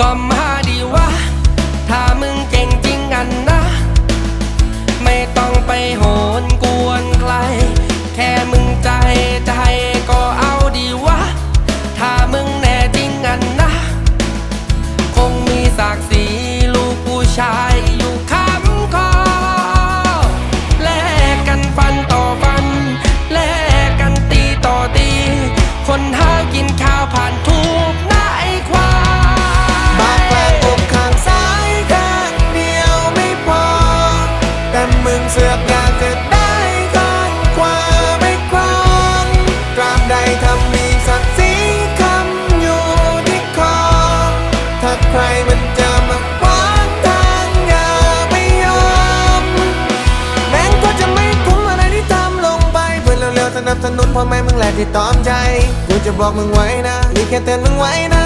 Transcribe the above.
ก็มาดีวะ ถ้ามึงเก่งจริงอันนะ ไม่ต้องไปโหนกวนใคร แค่มึงใจใจก็เอาดีวะ ถ้ามึงแน่จริงอันนะ คงมีศักดิ์ศรีลูกผู้ชายอยู่คำคอแลกกันฟันต่อฟัน แลกกันตีต่อตี คนหากินข้าวผ่านทุ งเสือกอยากจะได้ข้างขวาไม่ครองตราบใดทำมีศักดิ์ศรีคำอยู่ที่คอ ถ้าใครมันจะมาขวางทางอย่าไปยอมแม่งก็จะไม่คุ้มอะไรที่ทำลงไป เพื่อนเร็วๆสนับสนุนพ่อแม่มึงแหละที่ตอมใจ กูจะบอกมึงไว้นะนี่แค่เตือนมึงไว้นะ